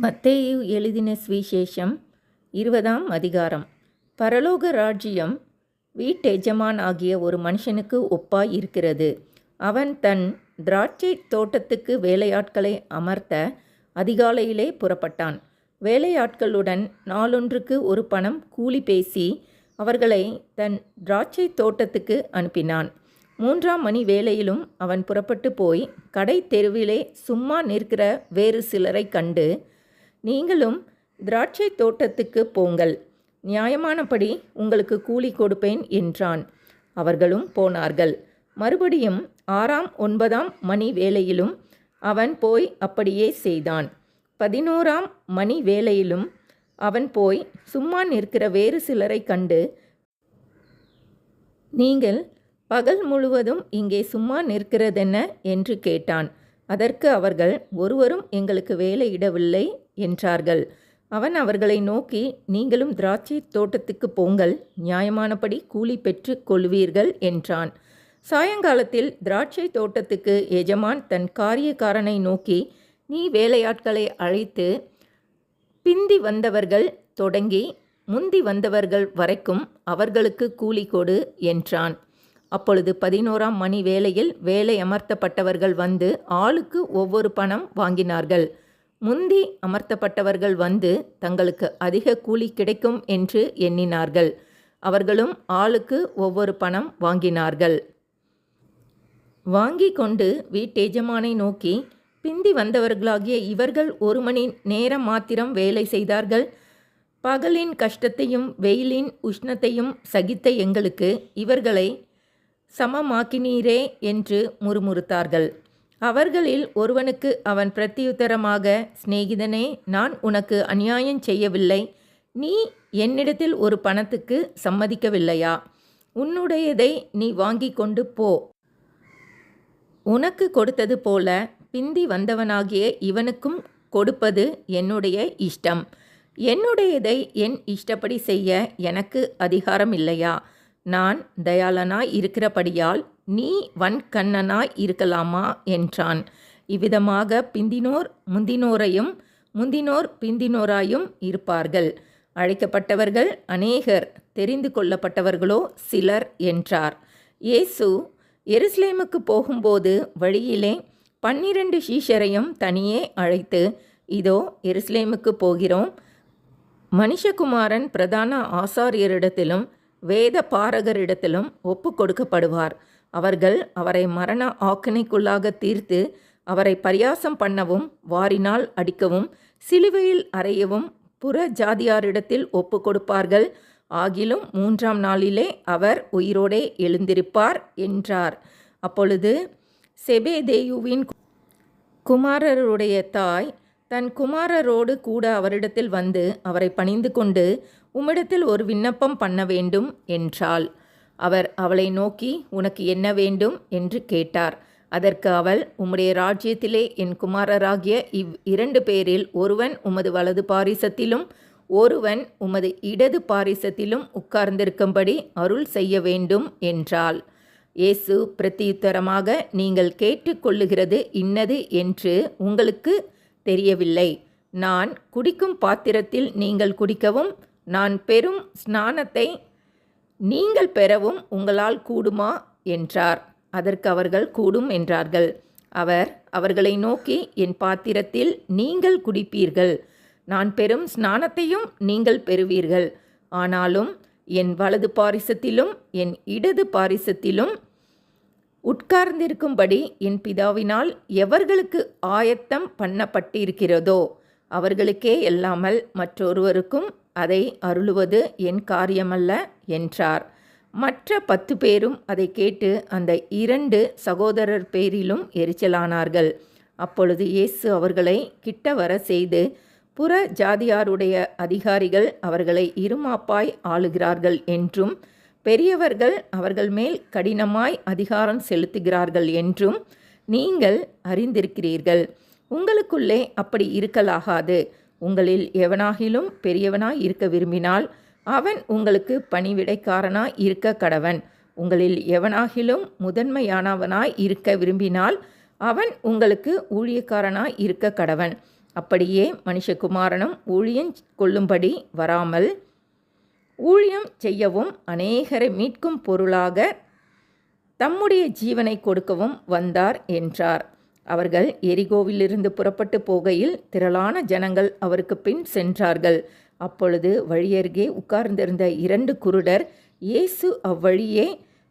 மத்தேயு எழுதின சுவிசேஷம் இருபதாம் அதிகாரம். பரலோக ராஜ்யம் வீட்டெஜமான் ஆகிய ஒரு மனுஷனுக்கு ஒப்பாய் இருக்கிறது. அவன் தன் திராட்சை தோட்டத்துக்கு வேலையாட்களை அமர்த்த அதிகாலையிலே புறப்பட்டான். வேலையாட்களுடன் நாளொன்றுக்கு ஒரு பணம் கூலி பேசி அவர்களை தன் திராட்சை தோட்டத்துக்கு அனுப்பினான். மூன்றாம் மணி வேளையிலும் அவன் புறப்பட்டு போய் கடை தெருவிலே சும்மா நிற்கிற வேறு சிலரை கண்டு நீங்களும் திராட்சை தோட்டத்துக்கு போங்கள். நியாயமானபடி உங்களுக்கு கூலி கொடுப்பேன் என்றான். அவர்களும் போனார்கள். மறுபடியும் ஆறாம் ஒன்பதாம் மணி வேளையிலும் அவன் போய் அப்படியே செய்தான். பதினோராம் மணி வேளையிலும் அவன் போய் சும்மா நிற்கிற வேறு சிலரை கண்டு நீங்கள் பகல் முழுவதும் இங்கே சும்மா நிற்கிறதென்ன? என்று கேட்டான். அதற்கு அவர்கள் ஒருவரும் எங்களுக்கு வேலையிடவில்லை என்றார்கள். அவன் அவர்களை நோக்கி நீங்களும் திராட்சை தோட்டத்துக்கு போங்கள் நியாயமானபடி கூலி பெற்று கொள்வீர்கள் என்றான். சாயங்காலத்தில் திராட்சை தோட்டத்துக்கு எஜமான் தன் காரியக்காரனை நோக்கி நீ வேலையாட்களை அழைத்து பிந்தி வந்தவர்கள் தொடங்கி முந்தி வந்தவர்கள் வரைக்கும் அவர்களுக்கு கூலி கொடு என்றான். அப்பொழுது பதினோராம் மணி வேளையில் வேலை அமர்த்தப்பட்டவர்கள் வந்து ஆளுக்கு ஒவ்வொரு பணம் வாங்கினார்கள். முந்தி அமர்த்தப்பட்டவர்கள் வந்து தங்களுக்கு அதிக கூலி கிடைக்கும் என்று எண்ணினார்கள். அவர்களும் ஆளுக்கு ஒவ்வொரு பணம் வாங்கினார்கள். வாங்கி கொண்டு வீட்டெஜமானை நோக்கி பிந்தி வந்தவர்களாகிய இவர்கள் ஒரு மணி நேரம் மாத்திரம் வேலை செய்தார்கள். பகலின் கஷ்டத்தையும் வெயிலின் உஷ்ணத்தையும் சகித்த எங்களுக்கு இவர்களை சமமாக்கினீரே என்று முறுமுறுத்தார்கள். அவர்களில் ஒருவனுக்கு அவன் பிரத்தியுத்தரமாக சிநேகிதனே நான் உனக்கு அநியாயம் செய்யவில்லை. நீ என்னிடத்தில் ஒரு பணத்துக்கு சம்மதிக்கவில்லையா? உன்னுடையதை நீ வாங்கி கொண்டு போ. உனக்கு கொடுத்தது போல பிந்தி வந்தவனாகிய இவனுக்கும் கொடுப்பது என்னுடைய இஷ்டம். என்னுடையதை என் இஷ்டப்படி செய்ய எனக்கு அதிகாரம் இல்லையா? நான் தயாளனாய் இருக்கிறபடியால் நீ வன்கண்ணனாய் இருக்கலாமா? என்றான். இவ்விதமாக பிந்தினோர் முந்தினோரையும் முந்தினோர் பிந்தினோராயும் இருப்பார்கள். அழைக்கப்பட்டவர்கள் அநேகர் தெரிந்து கொள்ளப்பட்டவர்களோ சிலர் என்றார். இயேசு எருசலேமுக்கு போகும்போது வழியிலே பன்னிரண்டு சீஷரையும் தனியே அழைத்து இதோ எருசலேமுக்கு போகிறோம். மனுஷகுமாரன் பிரதான ஆசாரியரிடத்திலும் வேத பாரகரிடத்திலும் ஒப்பு கொடுக்கப்படுவார். அவர்கள் அவரை மரண ஆக்கினைக்குள்ளாக தீர்த்து அவரை பரியாசம் பண்ணவும் வாரினால் அடிக்கவும் சிலுவையில் அறையவும் புற ஜாதியாரிடத்தில் ஒப்பு கொடுப்பார்கள். ஆகிலும் மூன்றாம் நாளிலே அவர் உயிரோடே எழுந்திருப்பார் என்றார். அப்பொழுது செபேதேயுவின் குமாரருடைய தாய் தன் குமாரரோடு கூட அவரிடத்தில் வந்து அவரை பணிந்து கொண்டு உம்மிடத்தில் ஒரு விண்ணப்பம் பண்ண வேண்டும் என்றாள். அவர் அவளை நோக்கி உனக்கு என்ன வேண்டும்? என்று கேட்டார். அதற்கு அவள் உம்முடைய ராஜ்யத்திலே என் குமாரராகிய இவ் இரண்டு பேரில் ஒருவன் உமது வலது பாரிசத்திலும் ஒருவன் உமது இடது பாரிசத்திலும் உட்கார்ந்திருக்கும்படி அருள் செய்ய வேண்டும் என்றாள். இயேசு பிரத்தியுத்தரமாக நீங்கள் கேட்டுக்கொள்ளுகிறது இன்னது என்று உங்களுக்கு தெரியவில்லை. நான் குடிக்கும் பாத்திரத்தில் நீங்கள் குடிக்கவும் நான் பெறும் ஸ்நானத்தை நீங்கள் பெறவும் உங்களால் கூடுமா? என்றார். அதற்கு அவர்கள் கூடும் என்றார்கள். அவர் அவர்களை நோக்கி என் பாத்திரத்தில் நீங்கள் குடிப்பீர்கள். நான் பெறும் ஸ்நானத்தையும் நீங்கள் பெறுவீர்கள். ஆனாலும் என் வலது பாரிசத்திலும் என் இடது பாரிசத்திலும் உட்கார்ந்திருக்கும்படி என் பிதாவினால் எவர்களுக்கு ஆயத்தம் பண்ணப்பட்டிருக்கிறதோ அவர்களுக்கே இல்லாமல் மற்றொருவருக்கும் அதை அருளுவது என் காரியமல்ல என்றார். மற்ற பத்து பேரும் அதை கேட்டு அந்த இரண்டு சகோதரர் பேரிலும் எரிச்சலானார்கள். அப்பொழுது இயேசு அவர்களை கிட்ட வர செய்து புற ஜாதியாருடைய அதிகாரிகள் அவர்களை இருமாப்பாய் ஆளுகிறார்கள் என்றும் பெரியவர்கள் அவர்கள் மேல் கடினமாய் அதிகாரம் செலுத்துகிறார்கள் என்றும் நீங்கள் அறிந்திருக்கிறீர்கள். உங்களுக்குள்ளே அப்படி இருக்கலாகாது உங்களில் எவனாகிலும் பெரியவனாய் இருக்க விரும்பினால் அவன் உங்களுக்கு பணிவிடைக்காரனாய் இருக்க கடவன். உங்களில் எவனாகிலும் முதன்மையானவனாய் இருக்க விரும்பினால் அவன் உங்களுக்கு ஊழியக்காரனாய் இருக்க கடவன். அப்படியே மனுஷகுமாரனும் ஊழியம் கொள்ளும்படி வராமல் ஊழியம் செய்யவும் அநேகரை மீட்கும் பொருளாக தம்முடைய ஜீவனை கொடுக்கவும் வந்தார் என்றார். அவர்கள் எரிகோவிலிருந்து புறப்பட்டு போகையில் திரளான ஜனங்கள் அவருக்கு பின் சென்றார்கள். அப்பொழுது வழியருகே உட்கார்ந்திருந்த இரண்டு குருடர் இயேசு அவ்வழியே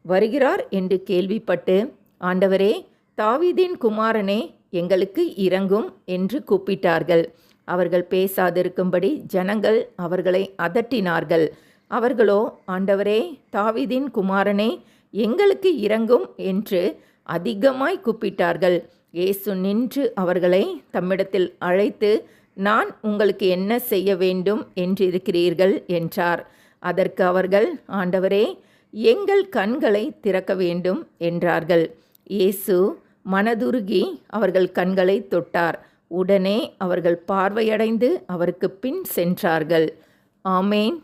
வருகிறார் என்று கேள்விப்பட்டு ஆண்டவரே தாவீதின் குமாரனே எங்களுக்கு இறங்கும் என்று கூப்பிட்டார்கள். அவர்கள் பேசாதிருக்கும்படி ஜனங்கள் அவர்களை அதட்டினார்கள். அவர்களோ ஆண்டவரே தாவிதின் குமாரனே எங்களுக்கு இறங்கும் என்று அதிகமாய் கூப்பிட்டார்கள். இயேசு நின்று அவர்களை தம்மிடத்தில் அழைத்து நான் உங்களுக்கு என்ன செய்ய வேண்டும் என்றிருக்கிறீர்கள்? என்றார். அதற்கு அவர்கள் ஆண்டவரே எங்கள் கண்களை திறக்க வேண்டும் என்றார்கள். இயேசு மனதுருகி அவர்கள் கண்களை தொட்டார். உடனே அவர்கள் பார்வையடைந்து அவருக்கு பின் சென்றார்கள். ஆமேன்.